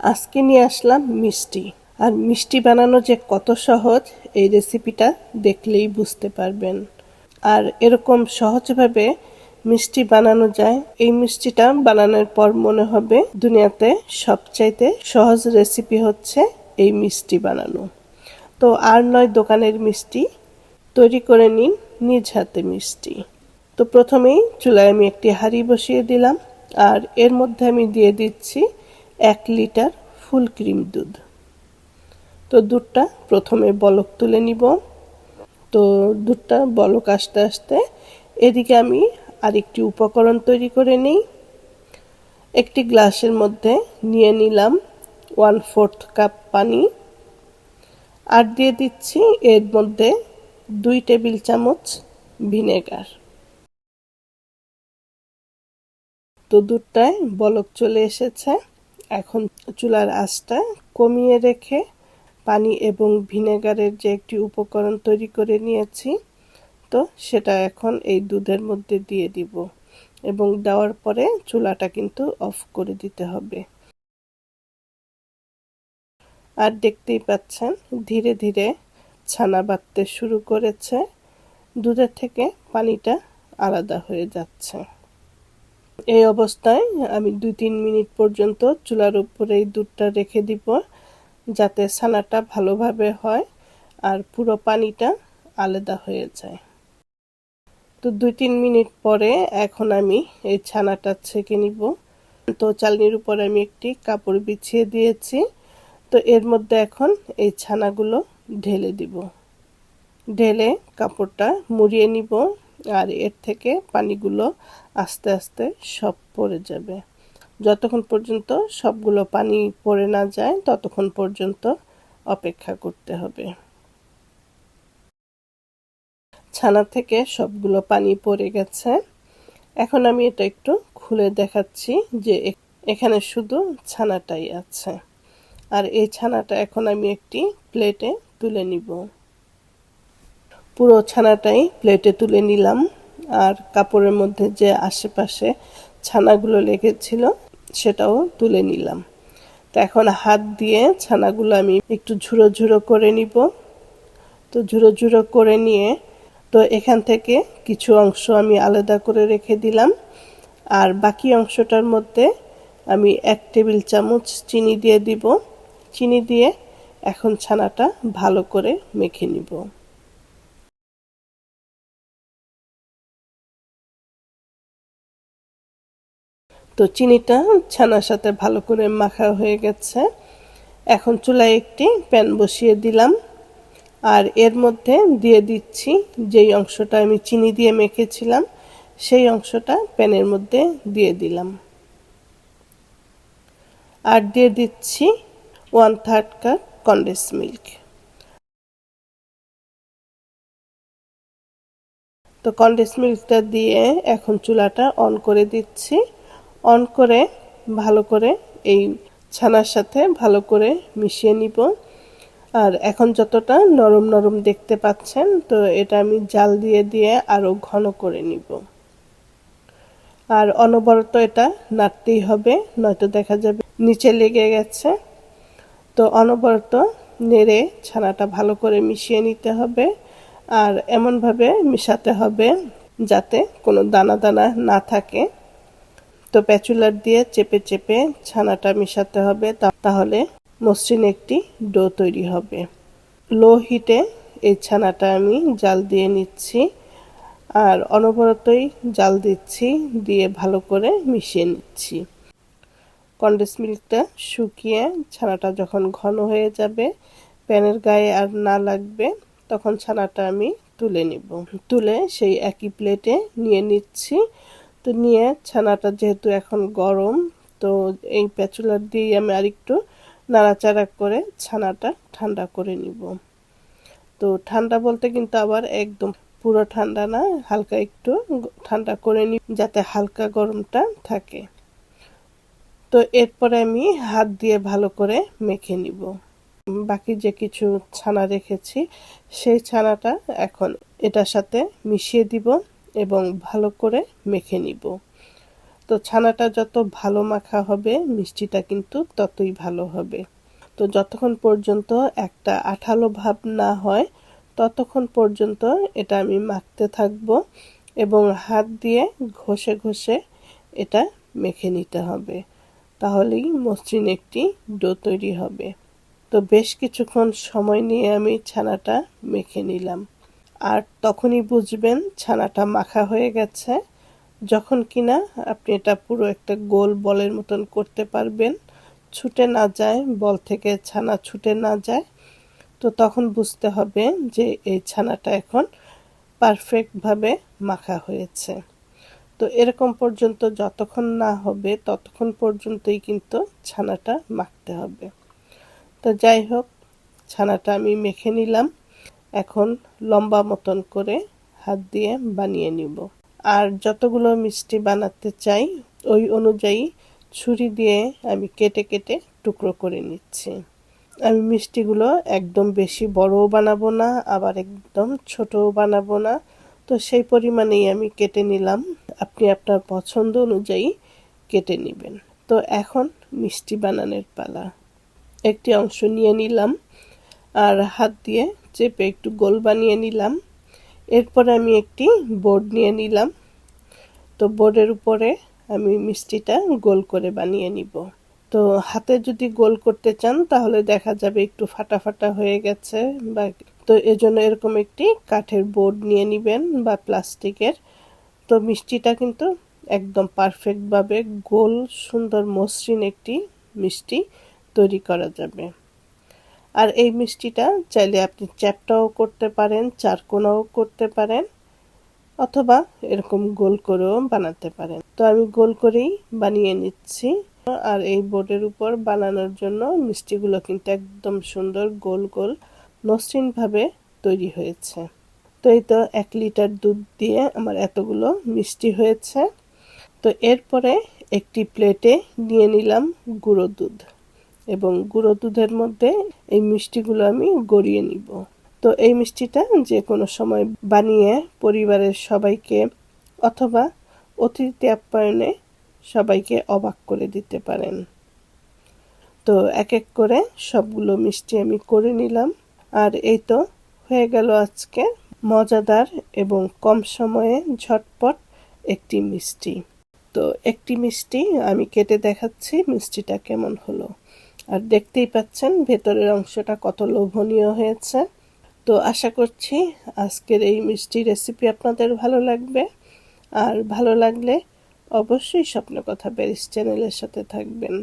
আজকে নিয়ে আসলাম মিষ্টি। আর মিষ্টি বানানো যে কত সহজ, এই রেসিপিটা দেখলেই বুঝতে পারবেন। আর এরকম সহজভাবে মিষ্টি বানানো যায়, এই মিষ্টিটা বানানোর পর মনে হবে দুনিয়াতে সবচাইতে সহজ রেসিপি হচ্ছে এই মিষ্টি বানানো। তো আর নয় দোকানের মিষ্টি, তৈরি করে নিন নিজ হাতে মিষ্টি। তো প্রথমেই চুলায় আমি একটি হাঁড়ি বসিয়ে দিলাম, আর এর মধ্যে আমি দিয়ে দিচ্ছি এক লিটার ফুল ক্রিম দুধ। তো দুধটা প্রথমে বলক তুলে নিব। তো দুধটা বলক আসতে আসতে এদিকে আমি আরেকটি উপকরণ তৈরি করে নিই। একটি গ্লাসের মধ্যে নিয়ে নিলাম ওয়ান ফোর্থ কাপ পানি। আর দিয়ে দিচ্ছি এর মধ্যে দুই টেবিল চামচ ভিনেগার। তো দুধটায় বলক চলে এসেছে। এখন চুলার আঁচটা কমিয়ে রেখে পানি এবং ভিনেগারের যে একটি উপকরণ তৈরি করে নিয়েছি, তো সেটা এখন এই দুধের মধ্যে দিয়ে দিব এবং দেওয়ার পরে চুলাটা কিন্তু অফ করে দিতে হবে। আর দেখতেই পাচ্ছেন, ধীরে ধীরে ছানা বাঁধতে শুরু করেছে। দুধের থেকে পানিটা আলাদা হয়ে যাচ্ছে। এই অবস্থায় আমি দুই তিন মিনিট পর্যন্ত চুলার উপরে এই দুধটা রেখে দিব, যাতে ছানাটা ভালোভাবে হয় আর পুরো পানিটা আলাদা হয়ে যায়। তো দুই তিন মিনিট পরে এখন আমি এই ছানাটা ছেঁকে নিব। তো চালনির উপর আমি একটি কাপড় বিছিয়ে দিয়েছি। তো এর মধ্যে এখন এই ছানাগুলো ঢেলে দিব। ঢেলে কাপড়টা মুড়িয়ে নিব। আর এর থেকে পানিগুলো আস্তে আস্তে সব পড়ে যাবে। যতক্ষণ পর্যন্ত সবগুলো পানি পড়ে না যায়, ততক্ষণ পর্যন্ত অপেক্ষা করতে হবে। ছানা থেকে সবগুলো পানি পড়ে গেছে। এখন আমি এটা একটু খুলে দেখাচ্ছি যে এখানে শুধু ছানাটাই আছে। আর এই ছানাটা এখন আমি একটি প্লেটে তুলে নিব। পুরো ছানাটাই প্লেটে তুলে নিলাম। আর কাপড়ের মধ্যে যে আশেপাশে ছানাগুলো লেগেছিল, সেটাও তুলে নিলাম। তো এখন হাত দিয়ে ছানাগুলো আমি একটু ঝুড়ো ঝুড়ো করে নিব। তো ঝুড়ো ঝুড়ো করে নিয়ে, তো এখান থেকে কিছু অংশ আমি আলাদা করে রেখে দিলাম। আর বাকি অংশটার মধ্যে আমি এক টেবিল চামচ চিনি দিয়ে দিব। চিনি দিয়ে এখন ছানাটা ভালো করে মেখে নিব। তো চিনিটা ছানার সাথে ভালো করে মাখা হয়ে গেছে। এখন চুলায় একটি প্যান বসিয়ে দিলাম। আর এর মধ্যে দিয়ে দিচ্ছি যেই অংশটা আমি চিনি দিয়ে মেখেছিলাম, সেই অংশটা প্যানের মধ্যে দিয়ে দিলাম। আর দিয়ে দিচ্ছি one third cup condense milk. তো কন্ডেন্স মিল্কটা দিয়ে এখন চুলাটা অন করে দিচ্ছি। অন করে, ভালো করে এই ছানার সাথে ভালো করে মিশিয়ে নিব। আর এখন যতটা নরম নরম দেখতে পাচ্ছেন, তো এটা আমি জাল দিয়ে দিয়ে আরও ঘন করে নিব। আর অনবরত এটা নাড়তেই হবে, নয়তো দেখা যাবে নিচে লেগে গেছে। তো অনবরত নেড়ে ছানাটা ভালো করে মিশিয়ে নিতে হবে। আর এমনভাবে মিশাতে হবে যাতে কোনো দানা দানা না থাকে। তো প্যাচুলার দিয়ে চেপে চেপে ছানাটা মিশাতে হবে তাহলে মসৃণ একটি ডো তৈরি হবে। লো হিটে এই ছানাটা আমি জাল দিয়ে নিচ্ছি আর অনবরতই জাল দিচ্ছি, দিয়ে ভালো করে মিশিয়ে নিচ্ছি। কন্ডেন্স মিল্কটা শুকিয়ে ছানাটা যখন ঘন হয়ে যাবে, প্যানের গায়ে আর না লাগবে, তখন ছানাটা আমি তুলে নিব। তুলে সেই একই প্লেটে নিয়ে নিচ্ছি। তো নিয়ে ছানাটা যেহেতু এখন গরম, তো এই প্যাচুলার দিয়েই আমি আরেকটু নাড়াচাড়া করে ছানাটা ঠান্ডা করে নিব। তো ঠান্ডা বলতে কিন্তু আবার একদম পুরো ঠান্ডা না, হালকা একটু ঠান্ডা করে নিব যাতে হালকা গরমটা থাকে। তো এরপরে আমি হাত দিয়ে ভালো করে মেখে নিব। বাকি যে কিছু ছানা রেখেছি, সেই ছানাটা এখন এটার সাথে মিশিয়ে দিব। এবং ভালো করে মেখে নিব। তো ছানাটা যত ভালো মাখা হবে, মিষ্টিটা কিন্তু ততই ভালো হবে। তো যতক্ষণ পর্যন্ত একটা আঠালো ভাব না হয়, ততক্ষণ পর্যন্ত এটা আমি মাখতে থাকব এবং হাত দিয়ে ঘষে ঘষে এটা মেখে নিতে হবে। তাহলেই মসৃণ একটি ডো তৈরি হবে। তো বেশ কিছুক্ষণ সময় নিয়ে আমি ছানাটা মেখে নিলাম। আর তখনই বুঝবেন ছানাটা মাখা হয়ে গেছে। যখন কিনা আপনি এটা পুরো একটা গোল বলের মতন করতে পারবেন, ছুটে না যায়, বল থেকে ছানা ছুটে না যায়, তো তখন বুঝতে হবে যে এই ছানাটা এখন পারফেক্টভাবে মাখা হয়েছে। তো এরকম পর্যন্ত যতক্ষণ না হবে, ততক্ষণ পর্যন্তই কিন্তু ছানাটা মাখতে হবে। তো যাই হোক, ছানাটা আমি মেখে নিলাম। এখন লম্বা মতন করে হাত দিয়ে বানিয়ে নিব। আর যতগুলো মিষ্টি বানাতে চাই, ওই অনুযায়ী ছুরি দিয়ে আমি কেটে কেটে টুকরো করে নিচ্ছি। আমি মিষ্টিগুলো একদম বেশি বড়ও বানাবো না, আবার একদম ছোটও বানাবো না। তো সেই পরিমাণেই আমি কেটে নিলাম। আপনি আপনার পছন্দ অনুযায়ী কেটে নেবেন। তো এখন মিষ্টি বানানোর পালা। একটি অংশ নিয়ে নিলাম। আর হাত দিয়ে চেপে একটু গোল বানিয়ে নিলাম। এরপর আমি একটি বোর্ড নিয়ে নিলাম। তো বোর্ডের উপরে আমি মিষ্টিটা গোল করে বানিয়ে নিব। তো হাতে যদি গোল করতে চান, তাহলে দেখা যাবে একটু ফাটা ফাটা হয়ে গেছে বা তো এজন্য এরকম একটি কাঠের বোর্ড নিয়ে নেবেন বা প্লাস্টিকের। তো মিষ্টিটা কিন্তু একদম পারফেক্টভাবে গোল, সুন্দর মসৃণ একটি মিষ্টি তৈরি করা যাবে। আর এই মিষ্টিটা চাইলে আপনি চ্যাপটাও করতে পারেন, চারকোনাও করতে পারেন, অথবা এরকম গোল করেও বানাতে পারেন। তো আমি গোল করেই বানিয়ে নিচ্ছি। আর এই বোর্ডের উপর বানানোর জন্য মিষ্টিগুলো কিন্তু একদম সুন্দর গোল গোল মসৃণভাবে তৈরি হয়েছে। তো এই তো এক লিটার দুধ দিয়ে আমার এতগুলো মিষ্টি হয়েছে। তো এরপরে একটি প্লেটে নিয়ে নিলাম গুঁড়ো দুধ। এবং গুঁড়ো দুধের মধ্যে এই মিষ্টিগুলো আমি গড়িয়ে নিব। তো এই মিষ্টিটা যে কোনো সময় বানিয়ে পরিবারের সবাইকে অথবা অতিথি আপ্যায়নে সবাইকে অবাক করে দিতে পারেন। তো এক এক করে সবগুলো মিষ্টি আমি করে নিলাম। আর এই তো হয়ে গেল আজকে মজাদার এবং কম সময়ে ঝটপট একটি মিষ্টি। তো একটি মিষ্টি আমি কেটে দেখাচ্ছি মিষ্টিটা কেমন হলো। আর দেখতেই পাচ্ছেন, ভেতরের অংশটা কত লোভনীয় হয়েছে। তো আশা করছি আজকের এই মিষ্টি রেসিপি আপনাদের ভালো লাগবে। আর ভালো লাগলে অবশ্যই স্বপ্ন কথা প্যারিস চ্যানেলের সাথে থাকবেন।